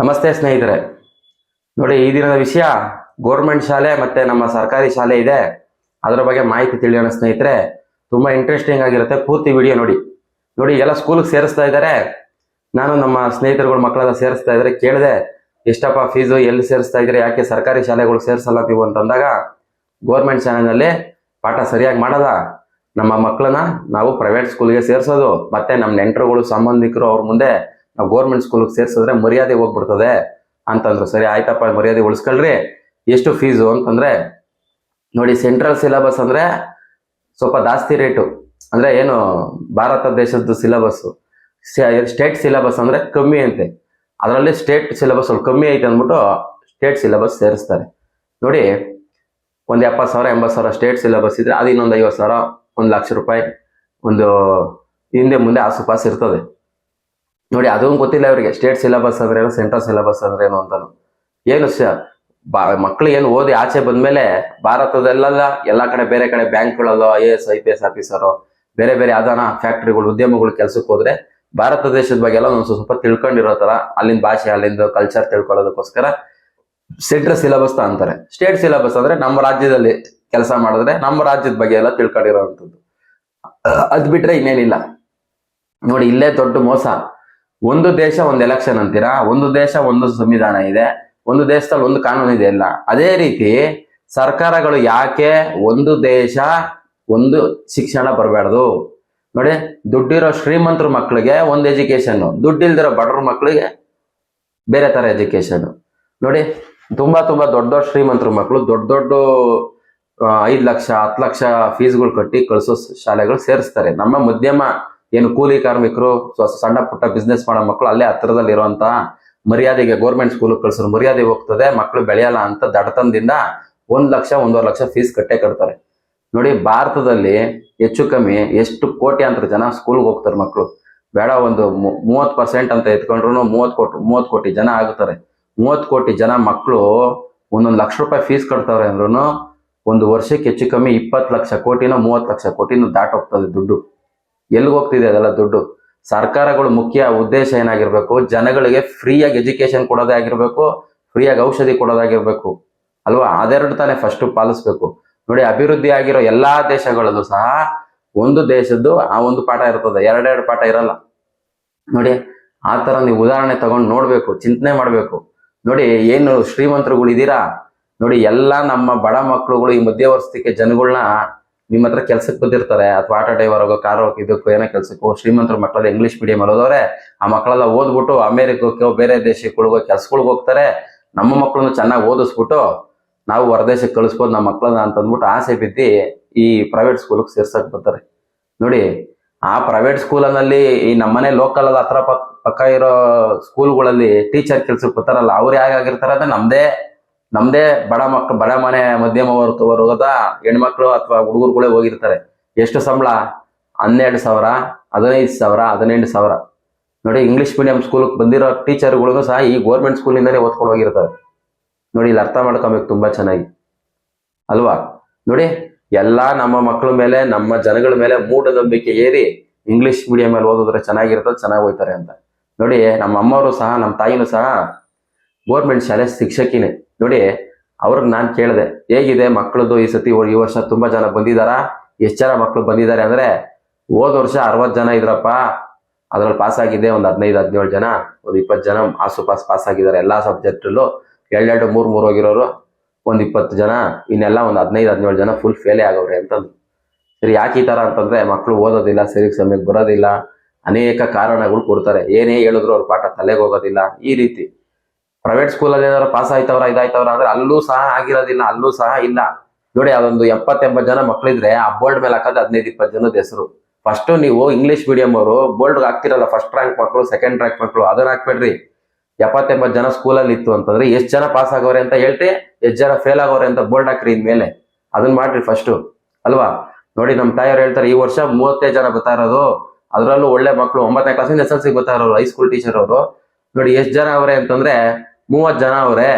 ನಮಸ್ತೆ ಸ್ನೇಹಿತರೆ. ನೋಡಿ, ಈ ದಿನದ ವಿಷಯ ಗೋರ್ಮೆಂಟ್ ಶಾಲೆ ಮತ್ತೆ ನಮ್ಮ ಸರ್ಕಾರಿ ಶಾಲೆ ಇದೆ. ಅದರ ಬಗ್ಗೆ ಮಾಹಿತಿ ತಿಳಿಯೋಣ ಸ್ನೇಹಿತರೆ. ತುಂಬಾ ಇಂಟ್ರೆಸ್ಟಿಂಗ್ ಆಗಿರುತ್ತೆ ಪೂರ್ತಿ ವಿಡಿಯೋ ನೋಡಿ. ನೋಡಿ, ಎಲ್ಲ ಸ್ಕೂಲ್ಗೆ ಸೇರಿಸ್ತಾ ಇದ್ದಾರೆ. ನಾನು ನಮ್ಮ ಸ್ನೇಹಿತರುಗಳ, ಮಕ್ಕಳೆಲ್ಲ ಸೇರಿಸ್ತಾ ಇದ್ದಾರೆ. ಕೇಳಿದೆ, ಎಷ್ಟಪ್ಪ ಫೀಸು ಎಲ್ಲಿ ಸೇರಿಸ್ತಾ ಇದ್ರೆ ಯಾಕೆ ಸರ್ಕಾರಿ ಶಾಲೆಗಳು ಸೇರಿಸಲ್ಲ ನೀವು ಅಂತಂದಾಗ ಗೋರ್ಮೆಂಟ್ ಶಾಲೆನಲ್ಲಿ ಪಾಠ ಸರಿಯಾಗಿ ಮಾಡಲ್ಲ. ನಮ್ಮ ಮಕ್ಕಳನ್ನ ನಾವು ಪ್ರೈವೇಟ್ ಸ್ಕೂಲ್ಗೆ ಸೇರಿಸೋದು, ಮತ್ತೆ ನಮ್ಮ ನೆಂಟರುಗಳು, ಸಂಬಂಧಿಕರು ಅವ್ರ ಮುಂದೆ ನಾವು ಗೌರ್ಮೆಂಟ್ ಸ್ಕೂಲ್ಗೆ ಸೇರಿಸಿದ್ರೆ ಮರ್ಯಾದೆ ಹೋಗ್ಬಿಡ್ತದೆ ಅಂತಂದ್ರು. ಸರಿ, ಆಯ್ತಪ್ಪ, ಮರ್ಯಾದೆ ಉಳಿಸ್ಕೊಳ್ರಿ. ಎಷ್ಟು ಫೀಸು ಅಂತಂದ್ರೆ, ನೋಡಿ ಸೆಂಟ್ರಲ್ ಸಿಲೆಬಸ್ ಅಂದ್ರೆ ಸ್ವಲ್ಪ ಜಾಸ್ತಿ ರೇಟು ಅಂದ್ರೆ ಏನು, ಭಾರತ ದೇಶದ ಸಿಲೆಬಸ್ ಸ್ಟೇಟ್ ಸಿಲೆಬಸ್ ಅಂದ್ರೆ ಕಮ್ಮಿ ಅಂತೆ. ಅದರಲ್ಲಿ ಸ್ಟೇಟ್ ಸಿಲೆಬಸ್ ಸ್ವಲ್ಪ ಕಮ್ಮಿ ಐತೆ ಅಂದ್ಬಿಟ್ಟು ಸ್ಟೇಟ್ ಸಿಲೆಬಸ್ ಸೇರಿಸ್ತಾರೆ. ನೋಡಿ, ಒಂದು ಎಪ್ಪತ್ತು ಸಾವಿರ ಎಂಬತ್ತು ಸಾವಿರ ಸ್ಟೇಟ್ ಸಿಲೆಬಸ್ ಇದ್ರೆ, ಅದು ಇನ್ನೊಂದು ಐವತ್ತು ಸಾವಿರ, ಒಂದು ಲಕ್ಷ ರೂಪಾಯಿ, ಒಂದು ಹಿಂದೆ ಮುಂದೆ ಆಸುಪಾಸು ಇರ್ತದೆ. ನೋಡಿ, ಅದೂ ಗೊತ್ತಿಲ್ಲ ಅವರಿಗೆ. ಸ್ಟೇಟ್ ಸಿಲೆಬಸ್ ಅಂದ್ರೆ ಏನು ಸೆಂಟ್ರಲ್ ಸಿಲೆಬಸ್ ಅಂದ್ರೆ ಏನು ಅಂತಾನು. ಏನು ಸರ್ ಬಾ, ಮಕ್ಳು ಏನು ಓದಿ ಆಚೆ ಬಂದ್ಮೇಲೆ ಭಾರತದಲ್ಲೆಲ್ಲ ಎಲ್ಲ ಕಡೆ ಬೇರೆ ಕಡೆ ಬ್ಯಾಂಕ್ಗಳಲ್ಲೋ I A S I P S officer ಬೇರೆ ಬೇರೆ ಯಾವ್ದಾನ ಫ್ಯಾಕ್ಟ್ರಿಗಳು ಉದ್ಯಮಗಳು ಕೆಲಸಕ್ಕೆ ಹೋದ್ರೆ ಭಾರತ ದೇಶದ ಬಗ್ಗೆ ಎಲ್ಲ ಒಂದು ಸ್ವಲ್ಪ ತಿಳ್ಕೊಂಡಿರೋ ತರ, ಅಲ್ಲಿನ ಭಾಷೆ, ಅಲ್ಲಿಂದ ಕಲ್ಚರ್ ತಿಳ್ಕೊಳ್ಳೋದಕ್ಕೋಸ್ಕರ ಸೆಂಟ್ರಲ್ ಸಿಲೆಬಸ್ ಅಂತಾರೆ. ಸ್ಟೇಟ್ ಸಿಲೆಬಸ್ ಅಂದ್ರೆ ನಮ್ಮ ರಾಜ್ಯದಲ್ಲಿ ಕೆಲಸ ಮಾಡಿದ್ರೆ ನಮ್ಮ ರಾಜ್ಯದ ಬಗ್ಗೆ ಎಲ್ಲ ತಿಳ್ಕೊಂಡಿರೋವಂಥದ್ದು. ಅದ್ ಬಿಟ್ರೆ ಇನ್ನೇನಿಲ್ಲ. ನೋಡಿ, ಇಲ್ಲೇ ದೊಡ್ಡ ಮೋಸ. ಒಂದು ದೇಶ, ಒಂದು ಎಲೆಕ್ಷನ್ ಅಂತೀರಾ? ಒಂದು ದೇಶ, ಒಂದು ಸಂವಿಧಾನ ಇದೆ. ಒಂದು ದೇಶದಲ್ಲಿ ಒಂದು ಕಾನೂನು ಇದೆ ಅಲ್ಲ. ಅದೇ ರೀತಿ ಸರ್ಕಾರಗಳು ಯಾಕೆ ಒಂದು ದೇಶ, ಒಂದು ಶಿಕ್ಷಣ ಬರಬಾರ್ದು? ನೋಡಿ, ದುಡ್ಡಿರೋ ಶ್ರೀಮಂತರ ಮಕ್ಕಳಿಗೆ ಒಂದು ಎಜುಕೇಶನ್ ದುಡ್ಡಿಲ್ದಿರೋ ಬಡವ್ರ ಮಕ್ಕಳಿಗೆ ಬೇರೆ ತರ ಎಜುಕೇಶನ್ ನೋಡಿ, ತುಂಬಾ ತುಂಬಾ ದೊಡ್ಡ ದೊಡ್ಡ ಶ್ರೀಮಂತರ ಮಕ್ಕಳು ದೊಡ್ಡ ದೊಡ್ಡ ಐದು ಲಕ್ಷ, ಹತ್ತು ಲಕ್ಷ ಫೀಸ್ಗಳು ಕಟ್ಟಿ ಕಳಿಸೋ ಶಾಲೆಗಳು ಸೇರಿಸ್ತಾರೆ. ನಮ್ಮ ಮಧ್ಯಮ ಏನು ಕೂಲಿ ಕಾರ್ಮಿಕರು ಸಣ್ಣ ಪುಟ್ಟ ಬಿಸ್ನೆಸ್ ಮಾಡೋ ಮಕ್ಕಳು ಅಲ್ಲೇ ಹತ್ತಿರದಲ್ಲಿ ಇರುವಂತಹ ಮರ್ಯಾದೆಗೆ ಗೌರ್ಮೆಂಟ್ ಸ್ಕೂಲ್ ಕಳ್ಸೋರು ಮರ್ಯಾದೆ ಹೋಗ್ತದೆ ಮಕ್ಕಳು ಬೆಳೆಯಲ್ಲ ಅಂತ ದಡತನದಿಂದ ಒಂದ್ ಲಕ್ಷ, ಒಂದೂವರೆ ಲಕ್ಷ ಫೀಸ್ ಕಟ್ಟೆ ಕಟ್ತಾರೆ. ನೋಡಿ, ಭಾರತದಲ್ಲಿ ಹೆಚ್ಚು ಕಮ್ಮಿ ಎಷ್ಟು ಕೋಟ್ಯಾಂತರ ಜನ ಸ್ಕೂಲ್ಗೆ ಹೋಗ್ತಾರೆ ಮಕ್ಕಳು ಬೇಡ, ಒಂದು ಮೂವತ್ ಪರ್ಸೆಂಟ್ ಅಂತ ಎತ್ಕೊಂಡ್ರು ಮೂವತ್ ಕೋಟಿ ಮೂವತ್ ಕೋಟಿ ಜನ ಆಗುತ್ತಾರೆ. ಮೂವತ್ತು ಕೋಟಿ ಜನ ಮಕ್ಕಳು ಒಂದೊಂದು ಲಕ್ಷ ರೂಪಾಯಿ ಫೀಸ್ ಕಟ್ತಾರೆ ಅಂದ್ರೂ ಒಂದು ವರ್ಷಕ್ಕೆ ಹೆಚ್ಚು ಕಮ್ಮಿ ಇಪ್ಪತ್ತು ಲಕ್ಷ ಕೋಟಿನೋ ಮೂವತ್ತು ಲಕ್ಷ ಕೋಟಿನೂ ದಾಟೋಗ್ತದೆ ದುಡ್ಡು. ಎಲ್ಲಿಗೆ ಹೋಗ್ತಿದೆ ಅದೆಲ್ಲ ದುಡ್ಡು? ಸರ್ಕಾರಗಳು ಮುಖ್ಯ ಉದ್ದೇಶ ಏನಾಗಿರ್ಬೇಕು? ಜನಗಳಿಗೆ ಫ್ರೀಯಾಗಿ ಎಜುಕೇಶನ್ ಕೊಡೋದೇ ಆಗಿರ್ಬೇಕು, ಫ್ರೀಯಾಗಿ ಔಷಧಿ ಕೊಡೋದಾಗಿರ್ಬೇಕು ಅಲ್ವಾ? ಅದೆರಡು ತಾನೇ ಫಸ್ಟ್ ಪಾಲಿಸ್ಬೇಕು. ನೋಡಿ, ಅಭಿವೃದ್ಧಿ ಆಗಿರೋ ಎಲ್ಲಾ ದೇಶಗಳಲ್ಲೂ ಸಹ ಒಂದು ದೇಶದ್ದು ಆ ಒಂದು ಪಾಠ ಇರ್ತದೆ. ಎರಡೆರಡು ಪಾಠ ಇರಲ್ಲ. ನೋಡಿ, ಆ ತರ ನೀವು ಉದಾಹರಣೆ ತಗೊಂಡು ನೋಡ್ಬೇಕು, ಚಿಂತನೆ ಮಾಡ್ಬೇಕು. ನೋಡಿ, ಏನು ಶ್ರೀಮಂತರುಗಳು ಇದ್ದೀರಾ ನೋಡಿ, ಎಲ್ಲ ನಮ್ಮ ಬಡ ಮಕ್ಕಳುಗಳು ಈ ಮಧ್ಯವರ್ತಿಕೆ ಜನಗಳನ್ನ ನಿಮ್ಮ ಹತ್ರ ಕೆಲ್ಸಕ್ಕೆ ಬಂದಿರ್ತಾರೆ ಅಥವಾ ಆಟೋ ಡ್ರೈವರ್ ಹೋಗೋ ಕಾರ್ ಇದಕ್ಕೂ ಏನೋ ಕೆಲ್ಸಕ್ಕೋ, ಶ್ರೀಮಂತರ ಮಕ್ಕಳೆಲ್ಲ ಇಂಗ್ಲಿಷ್ ಮೀಡಿಯಂ ಅಲ್ಲಿ ಓದೋರೆ ಆ ಮಕ್ಕಳೆಲ್ಲ ಓದ್ಬಿಟ್ಟು ಅಮೆರಿಕಕ್ಕೆ ಬೇರೆ ದೇಶಕ್ಕೆ ಕೆಲ್ಸಗಳಿಗೆ ಹೋಗ್ತಾರೆ. ನಮ್ಮ ಮಕ್ಕಳನ್ನು ಚೆನ್ನಾಗಿ ಓದಿಸ್ಬಿಟ್ಟು ನಾವು ಹೊರದೇಶಕ್ಕೆ ಕಳಿಸ್ಬೋದು, ನಮ್ಮ ಮಕ್ಕಳನ್ನ ಅಂತ ಅಂದ್ಬಿಟ್ಟು ಆಸೆ ಬಿದ್ದು ಈ ಪ್ರೈವೇಟ್ ಸ್ಕೂಲ್ಗೆ ಸೇರ್ಸಕ್ ಬರ್ತಾರೆ. ನೋಡಿ, ಆ ಪ್ರೈವೇಟ್ ಸ್ಕೂಲಲ್ಲಿ ಈ ನಮ್ಮನೆ ಲೋಕಲ್ ಹತ್ರ ಪಕ್, ಪಕ್ಕ ಇರೋ ಸ್ಕೂಲ್ಗಳಲ್ಲಿ ಟೀಚರ್ ಕೆಲ್ಸಕ್ಕೆ ಬರ್ತಾರಲ್ಲ, ಅವ್ರು ಹೇಗಾಗಿರ್ತಾರೆ ಅಂದ್ರೆ ನಮ್ದೇ ನಮ್ದೇ ಬಡ ಮಕ್ಳು ಬಡ ಮನೆ ಮಧ್ಯಮ ವರ್ಗ ವರ್ಗದ ಹೆಣ್ಮಕ್ಳು ಅಥವಾ ಹುಡುಗರುಗಳೇ ಹೋಗಿರ್ತಾರೆ. ಎಷ್ಟು ಸಂಬಳ? ಹನ್ನೆರಡು ಸಾವಿರ, ಹದಿನೈದು ಸಾವಿರ, ಹದಿನೆಂಟು ಸಾವಿರ. ನೋಡಿ ಇಂಗ್ಲಿಷ್ ಮೀಡಿಯಂ ಸ್ಕೂಲ್ ಬಂದಿರೋ ಟೀಚರ್ಗಳಿಗೂ ಸಹ ಈ ಗೋರ್ಮೆಂಟ್ ಸ್ಕೂಲಿಂದನೇ ಓದ್ಕೊಂಡು ಹೋಗಿರ್ತಾರೆ. ನೋಡಿ, ಇಲ್ಲಿ ಅರ್ಥ ಮಾಡ್ಕೊಬೇಕು ತುಂಬಾ ಚೆನ್ನಾಗಿ. ಅಲ್ವಾ? ನೋಡಿ, ಎಲ್ಲಾ ನಮ್ಮ ಮಕ್ಕಳ ಮೇಲೆ, ನಮ್ಮ ಜನಗಳ ಮೇಲೆ ಮೂಢನಂಬಿಕೆ ಏರಿ ಇಂಗ್ಲಿಷ್ ಮೀಡಿಯಂ ಅಲ್ಲಿ ಓದಿದ್ರೆ ಚೆನ್ನಾಗಿರ್ತದೆ ಚೆನ್ನಾಗಿ ಹೋಯ್ತಾರೆ ಅಂತ. ನೋಡಿ, ನಮ್ಮ ಅಮ್ಮವರು ಸಹ, ನಮ್ಮ ತಾಯಿನೂ ಸಹ ಗೋರ್ಮೆಂಟ್ ಶಾಲೆ ಶಿಕ್ಷಕಿನೇ. ನೋಡಿ ಅವ್ರಿಗೆ ನಾನು ಕೇಳಿದೆ, ಹೇಗಿದೆ ಮಕ್ಕಳದು ಈ ಸತಿ ಈ ವರ್ಷ ತುಂಬಾ ಜನ ಬಂದಿದಾರಾ? ಎಷ್ಟು ಜನ ಮಕ್ಕಳು ಬಂದಿದ್ದಾರೆ ಅಂದ್ರೆ, ಹೋದ ವರ್ಷ ಅರವತ್ತು ಜನ ಇದ್ರಪ್ಪ. ಅದ್ರಲ್ಲಿ ಪಾಸ್ ಆಗಿದೆ ಒಂದು ಹದಿನೈದು, ಹದಿನೇಳು ಜನ, ಒಂದು ಇಪ್ಪತ್ತು ಜನ ಆಸುಪಾಸ್ ಪಾಸ್ ಆಗಿದ್ದಾರೆ ಎಲ್ಲಾ ಸಬ್ಜೆಕ್ಟಲ್ಲೂ ಎರಡೆರಡು, ಮೂರು ಮೂರು ಹೋಗಿರೋರು, ಒಂದು ಇಪ್ಪತ್ತು ಜನ, ಇನ್ನೆಲ್ಲ ಒಂದು ಹದಿನೈದು, ಹದಿನೇಳು ಜನ ಫುಲ್ ಫೇಲೇ ಆಗವ್ರೆ ಅಂತಂದು. ಸರಿ, ಯಾಕೆ ಈ ಥರ ಅಂತಂದ್ರೆ ಮಕ್ಕಳು ಓದೋದಿಲ್ಲ ಸರಿ ಸಮಯಕ್ಕೆ ಬರೋದಿಲ್ಲ, ಅನೇಕ ಕಾರಣಗಳು ಕೊಡ್ತಾರೆ. ಏನೇ ಹೇಳಿದ್ರು ಅವ್ರ ಪಾಠ ತಲೆಗೆ ಹೋಗೋದಿಲ್ಲ, ಈ ರೀತಿ. ಪ್ರೈವೇಟ್ ಸ್ಕೂಲಲ್ಲಿ ಏನಾದ್ರು ಪಾಸ್ ಆಯ್ತವ್ರ, ಇದಾಯ್ತವ್ರ ಅಂದ್ರೆ ಅಲ್ಲೂ ಸಹ ಆಗಿರೋದಿಲ್ಲ, ಅಲ್ಲೂ ಸಹ ಇಲ್ಲ. ನೋಡಿ, ಅದೊಂದು ಎಪ್ಪತ್ತೆಂಬತ್ತು ಜನ ಮಕ್ಳಿದ್ರೆ ಆ ಬೋರ್ಡ್ ಮೇಲೆ ಹಾಕೋದು ಹದಿನೈದು, ಇಪ್ಪತ್ತು ಜನದ ಹೆಸರು. ಫಸ್ಟ್ ನೀವು ಇಂಗ್ಲಿಷ್ ಮೀಡಿಯಂ ಅವರು ಬೋರ್ಡ್ ಹಾಕ್ತಿರಲ್ಲ ಫಸ್ಟ್ ರ್ಯಾಂಕ್ ಮಕ್ಕಳು ಸೆಕೆಂಡ್ ರ್ಯಾಂಕ್ ಮಕ್ಕಳು ಅದನ್ನ ಹಾಕ್ಬೇಡ್ರಿ. ಎಪ್ಪತ್ತೆಂಬತ್ತು ಜನ ಸ್ಕೂಲಲ್ಲಿ ಇತ್ತು ಅಂತಂದ್ರೆ ಎಷ್ಟು ಜನ ಪಾಸ್ ಆಗವ್ರೆ ಅಂತ ಹೇಳ್ತಿ, ಎಷ್ಟು ಜನ ಫೇಲ್ ಆಗೋರೆ ಅಂತ ಬೋರ್ಡ್ ಹಾಕ್ರಿ ಇನ್ಮೇಲೆ. ಅದನ್ನ ಮಾಡ್ರಿ ಫಸ್ಟ್ ಅಲ್ವಾ? ನೋಡಿ ನಮ್ಮ ತಾಯಿಯವ್ರು ಹೇಳ್ತಾರೆ, ಈ ವರ್ಷ ಮೂವತ್ತೈದು ಜನ ಬರ್ತಾ ಇರೋದು. ಅದರಲ್ಲೂ ಒಳ್ಳೆ ಮಕ್ಕಳು ಒಂಬತ್ತನೇ ಕ್ಲಾಸಿಂದ ಎಸ್ ಎಲ್ ಸಿ ಬರ್ತಾ ಇರೋರು ಹೈಸ್ಕೂಲ್ ಟೀಚರ್ ಅವರು. ನೋಡಿ, ಎಷ್ಟು ಜನ ಅವರೇ ಅಂತಂದ್ರೆ ಮೂವತ್ ಜನ ಅವ್ರೆ.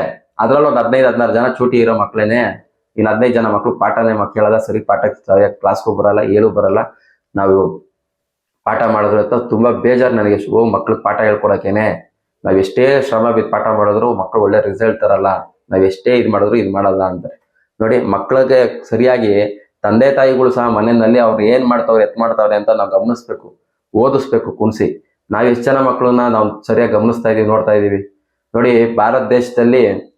ಅದ್ರಲ್ಲಿ ಒಂದು ಹದಿನೈದು, ಹದಿನಾರು ಜನ ಚೂಟಿ ಇರೋ ಮಕ್ಳೇನೆ. ಇನ್ನು ಹದಿನೈದು ಜನ ಮಕ್ಳು ಪಾಠನೇ ಮಕ್ಕಳದ ಸರಿ ಪಾಠ ಕ್ಲಾಸ್ಗೂ ಬರಲ್ಲ ಏಳು ಬರಲ್ಲ. ನಾವು ಪಾಠ ಮಾಡಿದ್ರೆ ಅಂತ ತುಂಬಾ ಬೇಜಾರು ನನಗೆ. ಓ ಮಕ್ಳಿಗೆ ಪಾಠ ಹೇಳ್ಕೊಡಕ್ಕೇನೆ ನಾವ್ ಎಷ್ಟೇ ಶ್ರಮ ಬಿದ್ದು ಪಾಠ ಮಾಡಿದ್ರು ಮಕ್ಕಳು ಒಳ್ಳೆ ರಿಸಲ್ಟ್ ತರಲ್ಲ. ನಾವ್ ಎಷ್ಟೇ ಇದು ಮಾಡಿದ್ರು ಇದು ಮಾಡಲ್ಲ ಅಂತಾರೆ. ನೋಡಿ ಮಕ್ಕಳಿಗೆ ಸರಿಯಾಗಿ ತಂದೆ ತಾಯಿಗಳು ಸಹ ಮನೆಯಲ್ಲಿ ಅವ್ರು ಏನ್ ಮಾಡ್ತಾವ್ರೆ, ಎತ್ ಮಾಡ್ತಾವ್ರೆ ಅಂತ ನಾವು ಗಮನಿಸ್ಬೇಕು. ಓದಿಸ್ಬೇಕು ಕುಣಿಸಿ. ನಾವ್ ಎಷ್ಟು ಜನ ಮಕ್ಕಳನ್ನ ನಾವು ಸರಿಯಾಗಿ ಗಮನಿಸ್ತಾ ಇದೀವಿ, ನೋಡ್ತಾ ಇದೀವಿ. ನೋಡಿ, ಭಾರತ ದೇಶದಲ್ಲಿ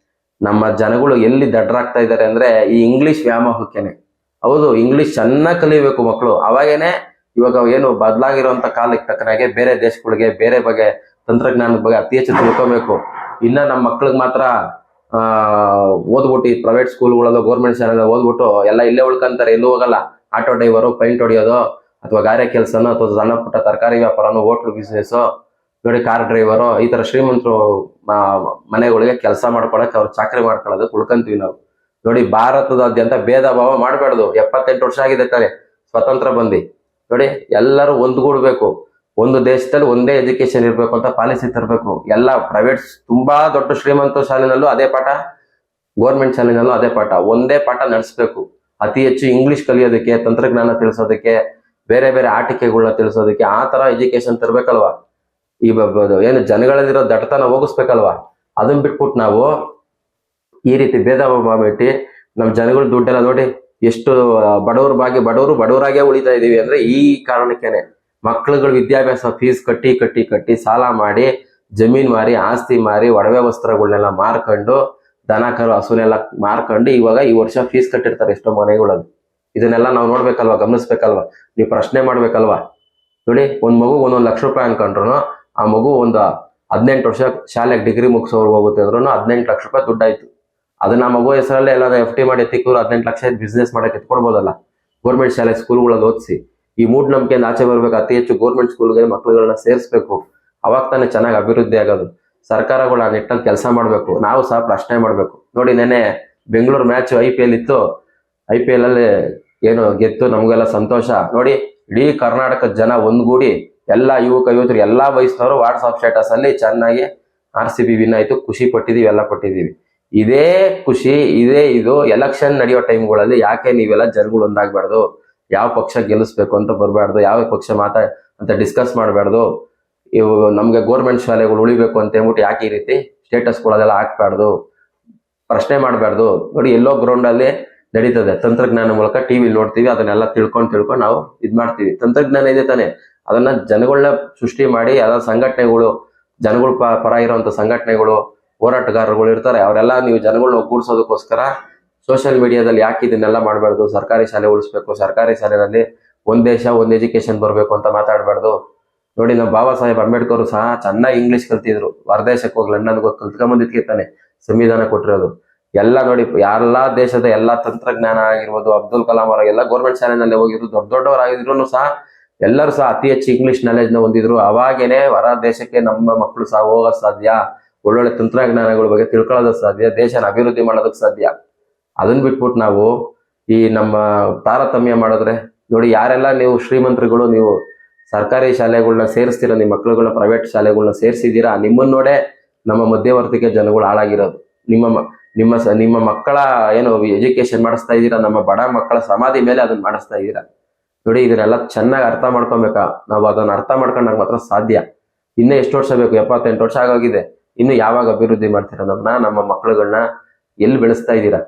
ನಮ್ಮ ಜನಗಳು ಎಲ್ಲಿ ದಡ್ಡರಾಗ್ತಾ ಇದ್ದಾರೆ ಅಂದ್ರೆ ಈ ಇಂಗ್ಲಿಷ್ ವ್ಯಾಮೋಹಕ್ಕೇನೆ. ಹೌದು ಇಂಗ್ಲಿಷ್ ಚೆನ್ನಾಗಿ ಕಲಿಬೇಕು ಮಕ್ಕಳು ಅವಾಗೇನೆ ಇವಾಗ ಏನು ಬದಲಾಗಿರುವಂತ ಕಾಲಕ್ಕೆ ತಕ್ಕನಾಗೆ ಬೇರೆ ದೇಶಗಳಿಗೆ, ಬೇರೆ ಬಗೆ ತಂತ್ರಜ್ಞಾನದ ಬಗ್ಗೆ ಅತಿ ಹೆಚ್ಚು ತಿಳ್ಕೊಬೇಕು. ಇನ್ನ ನಮ್ಮ ಮಕ್ಳಿಗೆ ಮಾತ್ರ, ಆ, ಓದ್ಬಿಟ್ಟು ಈ ಪ್ರೈವೇಟ್ ಸ್ಕೂಲ್ಗಳಲ್ಲೋ ಗೌರ್ಮೆಂಟ್ ಶಾಲೆ ಓದ್ಬಿಟ್ಟು ಎಲ್ಲ ಇಲ್ಲೇ ಉಳ್ಕೊಂತಾರೆ, ಎಲ್ಲೂ ಹೋಗಲ್ಲ. ಆಟೋ ಡ್ರೈವರು ಪೈಂಟ್ ಹೊಡಿಯೋದು, ಅಥವಾ ಗಾರೆ ಕೆಲಸನೋ, ಅಥವಾ ಸಣ್ಣ ಪುಟ್ಟ ತರಕಾರಿ ವ್ಯಾಪಾರನೋ ಹೋಟ್ಲು ಬಿಸ್ನೆಸ್ ನೋಡಿ ಕಾರ್ ಡ್ರೈವರು ಈ ತರ ಶ್ರೀಮಂತರು ಮನೆಗಳಿಗೆ ಕೆಲಸ ಮಾಡ್ಕೊಳಕ್ ಅವ್ರು ಚಾಕರಿ ಮಾಡ್ಕೊಳ್ಳೋದು ಉಳ್ಕೊಂತೀವಿ ನಾವು. ನೋಡಿ, ಭಾರತದಾದ್ಯಂತ ಭೇದ ಭಾವ ಮಾಡಬಾರ್ದು. ಎಪ್ಪತ್ತೆಂಟು ವರ್ಷ ಆಗಿದೆ ತಾನೆ, ಸ್ವತಂತ್ರ ಬಂದಿ. ನೋಡಿ, ಎಲ್ಲರೂ ಒಂದ್ಗೂಡ್ಬೇಕು. ಒಂದು ದೇಶದಲ್ಲಿ ಒಂದೇ ಎಜುಕೇಶನ್ ಇರ್ಬೇಕು ಅಂತ ಪಾಲಿಸಿ ತರಬೇಕು. ಎಲ್ಲ ಪ್ರೈವೇಟ್ ತುಂಬಾ ದೊಡ್ಡ ಶ್ರೀಮಂತ ಶಾಲೆನಲ್ಲೂ ಅದೇ ಪಾಠ ಗೋರ್ಮೆಂಟ್ ಶಾಲೆನಲ್ಲೂ ಅದೇ ಪಾಠ. ಒಂದೇ ಪಾಠ ನಡೆಸಬೇಕು. ಅತಿ ಹೆಚ್ಚು ಇಂಗ್ಲಿಷ್ ಕಲಿಯೋದಕ್ಕೆ, ತಂತ್ರಜ್ಞಾನ ತಿಳಿಸೋದಕ್ಕೆ, ಬೇರೆ ಬೇರೆ ಆಟಿಕೆಗಳನ್ನ ತಿಳಿಸೋದಕ್ಕೆ, ಆ ತರ ಎಜುಕೇಶನ್ ತರಬೇಕಲ್ವಾ? ಈ ಏನು ಜನಗಳಲ್ಲಿರೋ ದಟ್ಟತನ ಹೋಗಿಸ್ಬೇಕಲ್ವಾ? ಅದನ್ನ ಬಿಟ್ಬಿಟ್ಟು ನಾವು ಈ ರೀತಿ ಭೇದ ಭಾವ ಇಟ್ಟು ನಮ್ಮ ಜನಗಳ ದುಡ್ಡೆಲ್ಲ ನೋಡಿ ಎಷ್ಟು ಬಡವ್ರ ಬಾಗಿ ಬಡವರು ಬಡವರಾಗೇ ಉಳಿತಾ ಇದೀವಿ ಅಂದ್ರೆ ಈ ಕಾರಣಕ್ಕೇನೆ. ಮಕ್ಳುಗಳು ವಿದ್ಯಾಭ್ಯಾಸ ಫೀಸ್ ಕಟ್ಟಿ ಕಟ್ಟಿ ಕಟ್ಟಿ ಸಾಲ ಮಾಡಿ, ಜಮೀನ್ ಮಾರಿ, ಆಸ್ತಿ ಮಾರಿ, ಒಡವೆ ವಸ್ತ್ರಗಳನ್ನೆಲ್ಲ ಮಾರ್ಕೊಂಡು, ದನ, ಕರು, ಹಸುನೆಲ್ಲ ಮಾರ್ಕೊಂಡು ಇವಾಗ ಈ ವರ್ಷ ಫೀಸ್ ಕಟ್ಟಿರ್ತಾರೆ ಎಷ್ಟೋ ಮನೆಗಳಲ್ಲಿ ಇದನ್ನೆಲ್ಲ ನಾವು ನೋಡ್ಬೇಕಲ್ವಾ, ಗಮನಿಸ್ಬೇಕಲ್ವಾ? ನೀವು ಪ್ರಶ್ನೆ ಮಾಡ್ಬೇಕಲ್ವಾ? ನೋಡಿ, ಒಂದ್ ಮಗು ಒಂದೊಂದು ಲಕ್ಷ ರೂಪಾಯಿ ಅನ್ಕೊಂಡ್ರು ಆ ಮಗು ಒಂದು ಹದಿನೆಂಟು ವರ್ಷ ಶಾಲೆಗೆ ಡಿಗ್ರಿ ಮುಗಿಸೋರ್ಗೆ ಹೋಗುತ್ತೆ ಅಂದ್ರೂ ಹದಿನೆಂಟು ಲಕ್ಷ ರೂಪಾಯಿ ದುಡ್ಡಾಯ್ತು. ಅದನ್ನ ಆ ಮಗು ಹೆಸರಲ್ಲೇ ಎಲ್ಲ ಎಫ್ ಟಿ ಮಾಡಿ ಎತ್ತಿಕ್ಕೂ ಹದಿನೆಂಟು ಲಕ್ಷ ಬಿಸ್ನೆಸ್ ಮಾಡಕ್ಕೆ ಎತ್ಕೊಡ್ಬೋದಲ್ಲ. ಗೌರ್ಮೆಂಟ್ ಶಾಲೆ ಸ್ಕೂಲ್ಗಳಲ್ಲಿ ಓದಿಸಿ. ಈ ಮೂಢನಂಬಿಕೆಯಿಂದ ಆಚೆ ಬರ್ಬೇಕು, ಅತಿ ಹೆಚ್ಚು ಗೌರ್ಮೆಂಟ್ ಸ್ಕೂಲ್ಗೆ ಮಕ್ಕಳುಗಳನ್ನ ಸೇರಿಸ್ಬೇಕು. ಅವಾಗ ತಾನೇ ಚೆನ್ನಾಗಿ ಅಭಿವೃದ್ಧಿ ಆಗೋದು. ಸರ್ಕಾರಗಳು ಆ ನಿಟ್ಟಲ್ಲಿ ಕೆಲಸ ಮಾಡಬೇಕು. ನಾವು ಸಹ ಪ್ರಶ್ನೆ ಮಾಡಬೇಕು. ನೋಡಿ ನೆನೆ Bengaluru match I P L ಇತ್ತು. ಐ ಪಿ ಎಲ್ ಅಲ್ಲಿ ಏನು ಗೆದ್ದು ನಮಗೆಲ್ಲ ಸಂತೋಷ. ನೋಡಿ ಇಡೀ ಕರ್ನಾಟಕದ ಜನ ಒಂದ್ಗೂಡಿ ಎಲ್ಲಾ ಯುವಕ ಯುವತರು ಎಲ್ಲ ವಯಸ್ಸಿನವರು ವಾಟ್ಸಪ್ ಸ್ಟೇಟಸ್ ಅಲ್ಲಿ ಚೆನ್ನಾಗಿ ಆರ್ ಸಿ ಬಿ ವಿನ್ ಆಯ್ತು, ಖುಷಿ ಪಟ್ಟಿದೀವಿ ಎಲ್ಲ ಪಟ್ಟಿದೀವಿ ಇದೇ ಖುಷಿ, ಇದೇ ಇದು ಎಲೆಕ್ಷನ್ ನಡೆಯೋ ಟೈಮ್ಗಳಲ್ಲಿ ಯಾಕೆ ನೀವೆಲ್ಲ ಜನಗಳು ಒಂದಾಗ್ಬಾರ್ದು? ಯಾವ ಪಕ್ಷ ಗೆಲ್ಲಿಸ್ಬೇಕು ಅಂತ ಬರಬಾರ್ದು? ಯಾವ ಪಕ್ಷ ಮಾತಾ ಅಂತ ಡಿಸ್ಕಸ್ ಮಾಡಬಾರ್ದು? ಇವು ನಮ್ಗೆ ಗೋರ್ಮೆಂಟ್ ಶಾಲೆಗಳು ಉಳಿಬೇಕು ಅಂತ ಹೇಳ್ಬಿಟ್ಟು ಯಾಕೆ ಈ ರೀತಿ ಸ್ಟೇಟಸ್ಗಳದೆಲ್ಲ ಹಾಕ್ಬಾರ್ದು? ಪ್ರಶ್ನೆ ಮಾಡಬಾರ್ದು. ನೋಡಿ, ಎಲ್ಲೋ ಗ್ರೌಂಡಲ್ಲಿ ನಡೀತದೆ. ತಂತ್ರಜ್ಞಾನ ಮೂಲಕ ಟಿವಿ ನೋಡ್ತೀವಿ, ಅದನ್ನೆಲ್ಲ ತಿಳ್ಕೊಂಡು ತಿಳ್ಕೊಂಡು ನಾವು ಇದು ಮಾಡ್ತೀವಿ ತಂತ್ರಜ್ಞಾನ ಇದೆ ತಾನೆ. ಅದನ್ನ ಜನಗಳನ್ನ ಸೃಷ್ಟಿ ಮಾಡಿ ಅದ ಸಂಘಟನೆಗಳು, ಜನಗಳ ಪರ ಇರುವಂತ ಸಂಘಟನೆಗಳು, ಹೋರಾಟಗಾರರುಗಳು ಇರ್ತಾರೆ. ಅವರೆಲ್ಲ ನೀವು ಜನಗಳನ್ನ ಒಗ್ಗೂಡಿಸೋದಕ್ಕೋಸ್ಕರ ಸೋಷಿಯಲ್ ಮೀಡಿಯಾದಲ್ಲಿ ಯಾಕೆ ಇದನ್ನೆಲ್ಲ ಮಾಡಬಾರ್ದು? ಸರ್ಕಾರಿ ಶಾಲೆ ಉಳಿಸ್ಬೇಕು, ಸರ್ಕಾರಿ ಶಾಲೆನಲ್ಲಿ ಒಂದ್ ದೇಶ, ಒಂದ್ ಎಜುಕೇಶನ್ ಬರಬೇಕು ಅಂತ ಮಾತಾಡಬಾರ್ದು. ನೋಡಿ ನಮ್ಮ ಬಾಬಾ ಸಾಹೇಬ್ ಅಂಬೇಡ್ಕರ್ ಸಹ ಚೆನ್ನಾಗಿ ಇಂಗ್ಲಿಷ್ ಕಲ್ತಿದ್ರು. ಹೊರದೇಶಕ್ಕೆ ಹೋಗಿ ಲಂಡನ್ಗೆ ಹೋಗಿ ಕಲ್ತ್ಕೊಂಬಂದಿದ್ಕೆ ತಾನೆ, ಸಂವಿಧಾನ ಕೊಟ್ಟಿರೋದು. ಎಲ್ಲ ನೋಡಿ, ಎಲ್ಲ ದೇಶದ ಎಲ್ಲಾ ತಂತ್ರಜ್ಞಾನ ಆಗಿರ್ಬೋದು, ಅಬ್ದುಲ್ ಕಲಾಂ ಅವರ ಎಲ್ಲ ಗೌರ್ಮೆಂಟ್ ಶಾಲೆನಲ್ಲಿ ಹೋಗಿದ್ರು, ದೊಡ್ಡ ದೊಡ್ಡವರಾಗಿದ್ರು ಸಹ ಎಲ್ಲರೂ ಸಹ ಅತಿ ಹೆಚ್ಚು ಇಂಗ್ಲಿಷ್ ನಾಲೆಜ್ನ ಹೊಂದಿದ್ರು. ಅವಾಗೇನೆ ಹೊರ ದೇಶಕ್ಕೆ ನಮ್ಮ ಮಕ್ಕಳು ಸಹ ಹೋಗೋದು ಸಾಧ್ಯ? ಒಳ್ಳೊಳ್ಳೆ ತಂತ್ರಜ್ಞಾನಗಳ ಬಗ್ಗೆ ತಿಳ್ಕೊಳ್ಳೋದಕ್ಕೆ ಸಾಧ್ಯ? ದೇಶನ ಅಭಿವೃದ್ಧಿ ಮಾಡೋದಕ್ಕೆ ಸಾಧ್ಯ? ಅದನ್ನ ಬಿಟ್ಬಿಟ್ಟು ನಾವು ಈ ನಮ್ಮ ತಾರತಮ್ಯ ಮಾಡಿದ್ರೆ, ನೋಡಿ ಯಾರೆಲ್ಲ ನೀವು ಶ್ರೀಮಂತರುಗಳು, ನೀವು ಸರ್ಕಾರಿ ಶಾಲೆಗಳನ್ನ ಸೇರಿಸ್ತೀರ, ನಿಮ್ಮ ಮಕ್ಕಳುಗಳನ್ನ ಪ್ರೈವೇಟ್ ಶಾಲೆಗಳನ್ನ ಸೇರಿಸಿದ್ದೀರಾ ನಿಮ್ಮನ್ನ ನೋಡೇ ನಮ್ಮ ಮಧ್ಯವರ್ತಿಗೆ ಜನಗಳು ಹಾಳಾಗಿರೋದು. ನಿಮ್ಮ ನಿಮ್ಮ ನಿಮ್ಮ ಮಕ್ಕಳ ಏನು ಎಜುಕೇಶನ್ ಮಾಡಿಸ್ತಾ ಇದ್ದೀರಾ, ನಮ್ಮ ಬಡ ಮಕ್ಕಳ ಸಮಾಧಿ ಮೇಲೆ ಅದನ್ನ ಮಾಡಿಸ್ತಾ ಇದ್ದೀರಾ. ನೋಡಿ, ಇದನ್ನೆಲ್ಲ ಚೆನ್ನಾಗಿ ಅರ್ಥ ಮಾಡ್ಕೊಬೇಕಾ? ನಾವು ಅದನ್ನ ಅರ್ಥ ಮಾಡ್ಕೊಂಡಾಗ ಮಾತ್ರ ಸಾಧ್ಯ. ಇನ್ನೂ ಎಷ್ಟು ವರ್ಷ ಬೇಕು? ಎಪ್ಪತ್ತೆಂಟು ವರ್ಷ ಆಗೋಗಿದೆ. ಇನ್ನು ಯಾವಾಗ ಅಭಿವೃದ್ಧಿ ಮಾಡ್ತೀರಾ ನಮ್ಮನ್ನ ನಮ್ಮ ಮಕ್ಕಳುಗಳನ್ನ ಎಲ್ಲಿ ಬೆಳೆಸ್ತಾ ಇದ್ದೀರಾ?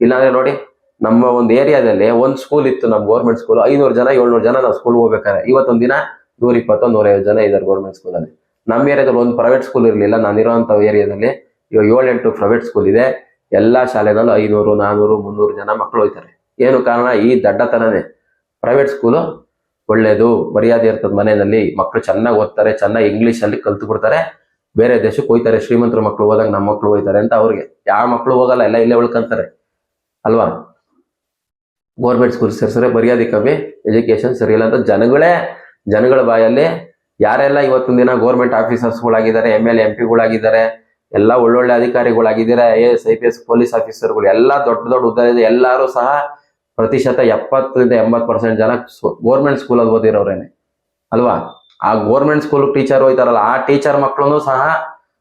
ಇಲ್ಲಾಂದ್ರೆ ನೋಡಿ, ನಮ್ಮ ಒಂದು ಏರಿಯಾದಲ್ಲಿ ಒಂದು ಸ್ಕೂಲ್ ಇತ್ತು ನಮ್ಮ ಗೌರ್ಮೆಂಟ್ ಸ್ಕೂಲ್ ಐನೂರು ಜನ, ಏಳ್ನೂರು ಜನ ನಾವು ಸ್ಕೂಲ್ ಹೋಗ್ಬೇಕಾದ್ರೆ. ಇವತ್ತೊಂದು ದಿನ ನೂರ ಇಪ್ಪತ್ತು ನೂರೈವತ್ತು ಜನ ಇದ್ದಾರೆ ಗೌರ್ಮೆಂಟ್ ಸ್ಕೂಲಲ್ಲಿ ನಮ್ಮ ಏರಿಯಾದಲ್ಲಿ ಒಂದು ಪ್ರೈವೇಟ್ ಸ್ಕೂಲ್ ಇರಲಿಲ್ಲ. ನಾನಿರೋಂಥ ಏರಿಯಾದಲ್ಲಿ ಇವಾಗ ಏಳೆಂಟು ಪ್ರೈವೇಟ್ ಸ್ಕೂಲ್ ಇದೆ. ಎಲ್ಲಾ ಶಾಲೆನಲ್ಲೂ ಐನೂರು, ನಾನೂರು, ಮುನ್ನೂರು ಜನ ಮಕ್ಕಳು ಹೋಯ್ತಾರೆ ಏನು ಕಾರಣ? ಈ ದಡ್ಡತನನೇ. ಪ್ರೈವೇಟ್ ಸ್ಕೂಲು ಒಳ್ಳೇದು, ಮರ್ಯಾದೆ ಇರ್ತದೆ ಮನೆಯಲ್ಲಿ. ಮಕ್ಕಳು ಚೆನ್ನಾಗಿ ಓದ್ತಾರೆ, ಚೆನ್ನಾಗಿ ಇಂಗ್ಲಿಷ್ ಅಲ್ಲಿ ಕಲ್ತು ಬಿಡ್ತಾರೆ. ಬೇರೆ ದೇಶಕ್ಕೆ ಹೋಯ್ತಾರೆ, ಶ್ರೀಮಂತರ ಮಕ್ಕಳು ಹೋದಾಗ ನಮ್ಮ ಮಕ್ಕಳು ಹೋಯ್ತಾರೆ ಅಂತ ಅವ್ರಿಗೆ. ಯಾವ ಮಕ್ಕಳು ಹೋಗಲ್ಲ, ಎಲ್ಲ ಇಲ್ಲೇ ಉಳ್ಕೊಂತಾರೆ. ಅಲ್ವಾ? ಗೌರ್ಮೆಂಟ್ ಸ್ಕೂಲ್ ಸೇರ್ಸರೆ ಮರ್ಯಾದೆ ಕಮ್ಮಿ ಎಜುಕೇಶನ್ ಸರಿ ಇಲ್ಲ ಅಂತ ಜನಗಳೇ, ಜನಗಳ ಬಾಯಲ್ಲಿ ಯಾರೆಲ್ಲ ಇವತ್ತಿನ ದಿನ ಗೌರ್ಮೆಂಟ್ ಆಫೀಸರ್ಸ್ಗಳಾಗಿದ್ದಾರೆ ಎಂ ಎಲ್ ಎಂ ಪಿಗಳಾಗಿದ್ದಾರೆ ಎಲ್ಲ ಒಳ್ಳೊಳ್ಳೆ ಅಧಿಕಾರಿಗಳಾಗಿದ್ದಾರೆ I S I P S police ಆಫೀಸರ್ಗಳು ಎಲ್ಲ ದೊಡ್ಡ ದೊಡ್ಡ ಉದ್ದಾರ ಎಲ್ಲರೂ ಸಹ ಪ್ರತಿಶತ ಎಪ್ಪತ್ತರಿಂದ ಎಂಬತ್ತು ಪರ್ಸೆಂಟ್ ಜನ ಗೋರ್ಮೆಂಟ್ ಸ್ಕೂಲಲ್ಲಿ ಓದಿರೋರೇನೆ. ಅಲ್ವಾ? ಆ ಗೋರ್ಮೆಂಟ್ ಸ್ಕೂಲ್ ಟೀಚರ್ ಹೋಯ್ತಾರಲ್ಲ, ಆ ಟೀಚರ್ ಮಕ್ಕಳು ಸಹ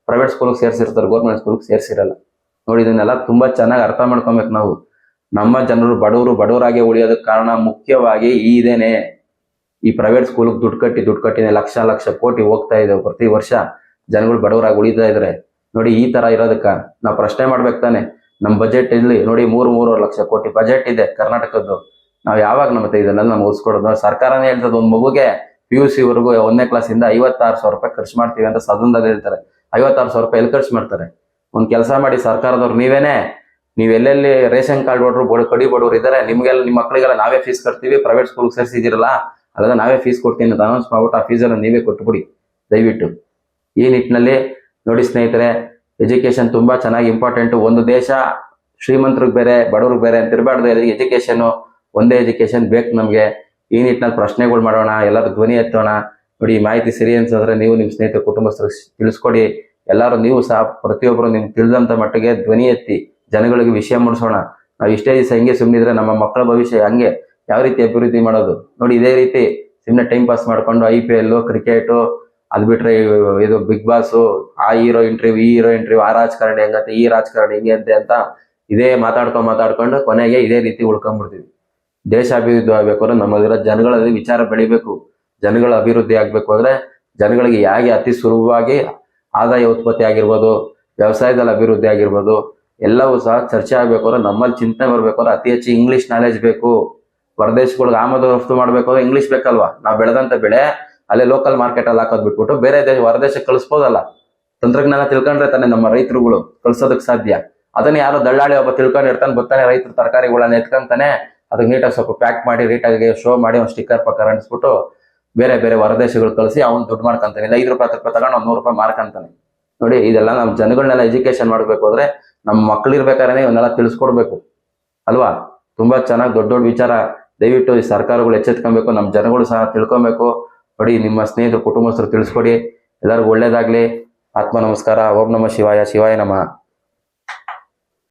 ಪ್ರೈವೇಟ್ ಸ್ಕೂಲ್ಗೆ ಸೇರ್ಸಿರ್ತಾರೆ ಗೋರ್ಮೆಂಟ್ ಸ್ಕೂಲ್ಗೆ ಸೇರ್ಸಿರಲ್ಲ. ನೋಡಿ, ಇದನ್ನೆಲ್ಲ ತುಂಬಾ ಚೆನ್ನಾಗಿ ಅರ್ಥ ಮಾಡ್ಕೊಬೇಕು ನಾವು. ನಮ್ಮ ಜನರು ಬಡವರು ಬಡವರಾಗಿ ಉಳಿಯೋದಕ್ಕೆ ಕಾರಣ ಮುಖ್ಯವಾಗಿ ಇದೇನೆ. ಈ ಪ್ರೈವೇಟ್ ಸ್ಕೂಲ್ಗೆ ದುಡ್ಡು ಕಟ್ಟಿ, ದುಡ್ಡು ಕಟ್ಟಿನೇ ಲಕ್ಷ ಲಕ್ಷ ಕೋಟಿ ಹೋಗ್ತಾ ಇದೆ ಪ್ರತಿ ವರ್ಷ. ಜನಗಳು ಬಡವರಾಗಿ ಉಳಿತಾ ಇದ್ರೆ. ನೋಡಿ, ಈ ತರ ಇರೋದಕ್ಕ ನಾವು ಪ್ರಶ್ನೆ ಮಾಡ್ಬೇಕು ತಾನೆ. ನಮ್ಮ ಬಜೆಟ್ ಇಲ್ಲಿ ನೋಡಿ ಮೂರು, ಮೂರುವರೆ ಲಕ್ಷ ಕೋಟಿ ಬಜೆಟ್ ಇದೆ ಕರ್ನಾಟಕದ್ದು. ನಾವು ಯಾವಾಗ ನಮ್ಮ ಇದನ್ನೆಲ್ಲ ನಮ್ಗೆ ಓದಿಸ್ಕೊಡೋದು ಸರ್ಕಾರನೇ ಹೇಳ್ತದೆ, ಒಂದು ಮಗುಗೆ ಪಿ ಯು ಸಿ ವರೆಗೂ ಒಂದನೇ ಕ್ಲಾಸಿಂದ ಐವತ್ತಾರು ಸಾವಿರ ರೂಪಾಯಿ ಖರ್ಚು ಮಾಡ್ತೀವಿ ಅಂತ ಸದನದಲ್ಲಿ ಹೇಳ್ತಾರೆ. ಐವತ್ತಾರು ಸಾವಿರ ರೂಪಾಯಿ ಎಲ್ಲಿ ಖರ್ಚು ಮಾಡ್ತಾರೆ? ಒಂದು ಕೆಲಸ ಮಾಡಿ ಸರ್ಕಾರದವ್ರು ನೀವೇನೆ, ನೀವು ಎಲ್ಲೆಲ್ಲಿ ರೇಷನ್ ಕಾರ್ಡ್ ಹೊಡ್ರು, ಬಡ, ಕಡಿ ಬಡವರು ಇದ್ದಾರೆ ನಿಮಗೆಲ್ಲ, ನಿಮ್ಮ ಮಕ್ಕಳಿಗೆಲ್ಲ ನಾವೇ ಫೀಸ್ ಕಟ್ತೀವಿ ಪ್ರೈವೇಟ್ ಸ್ಕೂಲ್ಗೆ ಸೇರಿಸಿದಿರಲ್ಲ ಅಲ್ಲ ನಾವೇ ಫೀಸ್ ಕೊಡ್ತೀನಿ ಅಂತ ಅನೌನ್ಸ್ ಮಾಡ್ಬಿಟ್ಟು ಆ ಫೀಸನ್ನು ನೀವೇ ಕೊಟ್ಬಿಡಿ. ದಯವಿಟ್ಟು. ಈ ನಿಟ್ಟಿನಲ್ಲಿ ನೋಡಿ ಸ್ನೇಹಿತರೆ ಎಜುಕೇಶನ್ ತುಂಬಾ ಚೆನ್ನಾಗಿ ಇಂಪಾರ್ಟೆಂಟ್ ಒಂದು ದೇಶ ಶ್ರೀಮಂತರಿಗೆ ಬೇರೆ, ಬಡವ್ರಿಗೆ ಬೇರೆ ಅಂತ ಇರಬಾರ್ದು. ಎಜುಕೇಶನ್ ಒಂದೇ ಎಜುಕೇಶನ್ ಬೇಕು ನಮಗೆ. ಈ ನಿಟ್ಟಿನಲ್ಲಿ ಪ್ರಶ್ನೆಗಳು ಮಾಡೋಣ, ಎಲ್ಲರೂ ಧ್ವನಿ ಎತ್ತೋಣ. ನೋಡಿ ಮಾಹಿತಿ ಸರಿ ಅನ್ಸಿದ್ರೆ ನೀವು ನಿಮ್ಮ ಸ್ನೇಹಿತರು ಕುಟುಂಬಸ್ಥರು ತಿಳಿಸ್ಕೊಡಿ. ಎಲ್ಲರೂ ನೀವು ಸಹ ಪ್ರತಿಯೊಬ್ಬರು ನಿಮ್ಗೆ ತಿಳಿದಂತ ಮಟ್ಟಿಗೆ ಧ್ವನಿ ಎತ್ತಿ ಜನಗಳಿಗೆ ವಿಷಯ ಮೂಡಿಸೋಣ. ನಾವು ಇಷ್ಟೇ ದಿವಸ ಹೆಂಗೆ ಸುಮ್ಮನಿದ್ರೆ ನಮ್ಮ ಮಕ್ಕಳ ಭವಿಷ್ಯ ಹಂಗೆ ಯಾವ ರೀತಿ ಅಭಿವೃದ್ಧಿ ಮಾಡೋದು? ನೋಡಿ, ಇದೇ ರೀತಿ ಸುಮ್ಮನೆ ಟೈಮ್ ಪಾಸ್ ಮಾಡ್ಕೊಂಡು ಐ ಪಿ ಎಲ್ ಕ್ರಿಕೆಟು ಅದ್ ಬಿಟ್ರೆ ಇದು ಬಿಗ್ ಬಾಸ್ ಆ ಹೀರೋ ಇಂಟರ್ವ್ಯೂ ಈ ಹೀರೋ ಇಂಟರ್ವ್ಯೂ ಆ ರಾಜಕಾರಣಿ ಹೆಂಗಂತೆ ಈ ರಾಜಕಾರಣಿ ಹಿಂಗೆ ಅಂತೆ ಅಂತ ಇದೇ ಮಾತಾಡ್ಕೊಂಡು ಮಾತಾಡ್ಕೊಂಡು ಕೊನೆಗೆ ಇದೇ ರೀತಿ ಉಳ್ಕೊಂಡ್ಬಿಡ್ತೀವಿ ದೇಶ ಅಭಿವೃದ್ಧಿ ಆಗ್ಬೇಕು ಅಂದ್ರೆ ನಮ್ಮಲ್ಲಿರೋ ಜನಗಳಲ್ಲಿ ವಿಚಾರ ಬೆಳಿಬೇಕು, ಜನಗಳ ಅಭಿವೃದ್ಧಿ ಆಗ್ಬೇಕು ಅಂದ್ರೆ ಜನಗಳಿಗೆ ಹೇಗೆ ಅತಿ ಸುಲಭವಾಗಿ ಆದಾಯ ಉತ್ಪತ್ತಿ ಆಗಿರ್ಬೋದು, ವ್ಯವಸಾಯದಲ್ಲಿ ಅಭಿವೃದ್ಧಿ ಆಗಿರ್ಬೋದು, ಎಲ್ಲವೂ ಸಹ ಚರ್ಚೆ ಆಗ್ಬೇಕು ಅಂದ್ರೆ ನಮ್ಮಲ್ಲಿ ಚಿಂತನೆ ಬರ್ಬೇಕು ಅಂದ್ರೆ ಅತಿ ಹೆಚ್ಚು ಇಂಗ್ಲಿಷ್ ನಾಲೆಜ್ ಬೇಕು. ಹೊರದೇಶಗಳಿಗೆ ಆಮದು ರಫ್ತು ಮಾಡ್ಬೇಕು ಅಂದ್ರೆ ಇಂಗ್ಲಿಷ್ ಬೇಕಲ್ವಾ? ನಾವು ಬೆಳೆದಂತ ಬೆಳೆ ಅಲ್ಲೇ ಲೋಕಲ್ ಮಾರ್ಕೆಟ್ ಅಲ್ಲಿ ಹಾಕೋದ್ ಬಿಟ್ಬಿಟ್ಟು ಬೇರೆ ದೇಶ ಹೊರದೇಶಕ್ಕೆ ಕಳಿಸ್ಬೋದಲ್ಲ. ತಂತ್ರಜ್ಞಾನ ತಿಳ್ಕೊಂಡ್ರೆ ತಾನೆ ನಮ್ಮ ರೈತರುಗಳು ಕಳ್ಸೋದಕ್ ಸಾಧ್ಯ. ಅದನ್ನ ಯಾರೋ ದಳ್ಳಾಳಿ ಒಬ್ಬ ತಿಳ್ಕೊಂಡು ಇರ್ತಾನೆ ಬರ್ತಾನೆ, ರೈತರು ತರಕಾರಿಗಳನ್ನ ಎತ್ಕೊಂತಾನೆ ಅದಕ್ಕೆ ನೀಟಾಗಿ ಸ್ವಲ್ಪ ಪ್ಯಾಕ್ ಮಾಡಿ ನೀಟಾಗಿ ಶೋ ಮಾಡಿ, ಒಂದು ಸ್ಟಿಕ್ಕರ್ ಪಕ್ಕ ಅಂಟಿಸ್ಬಿಟ್ಟು ಬೇರೆ ಬೇರೆ ಹೊರದೇಶಗಳು ಕಳಿಸಿ ಅವ್ನು ದುಡ್ಡು ಮಾಡ್ಕೊಂತಾನೆ. ಇಲ್ಲ ಐದು ರೂಪಾಯಿ ಹತ್ತು ರೂಪಾಯಿ ತಗೊಂಡು ಒಂದು ನೂರು ರೂಪಾಯಿ ಮಾರ್ಕೊಂತಾನೆ. ನೋಡಿ, ಇದೆಲ್ಲ ನಮ್ಮ ಜನಗಳನ್ನೆಲ್ಲ ಎಜುಕೇಶನ್ ಮಾಡಬೇಕು ಅಂದ್ರೆ ನಮ್ಮ ಮಕ್ಳು ಇರ್ಬೇಕಾದ್ರೆ ಇವನ್ನೆಲ್ಲ ತಿಳಿಸ್ಕೊಡ್ಬೇಕು. ಅಲ್ವಾ? ತುಂಬಾ ಚೆನ್ನಾಗಿ ದೊಡ್ಡ ದೊಡ್ಡ ವಿಚಾರ ದಯವಿಟ್ಟು ಈ ಸರ್ಕಾರಗಳು ಎಚ್ಚೆತ್ಕೊಬೇಕು ನಮ್ಮ ಜನಗಳು ಸಹ ತಿಳ್ಕೊಬೇಕು. ನೋಡಿ ನಿಮ್ಮ ಸ್ನೇಹಿತರು ಕುಟುಂಬಸ್ಥರು ತಿಳಿಸ್ಕೊಡಿ. ಎಲ್ಲರಿಗೂ ಒಳ್ಳೇದಾಗಲಿ. ಆತ್ಮ ನಮಸ್ಕಾರ. ಓಂ ನಮ ಶಿವಾಯ. ಶಿವಾಯ ನಮ.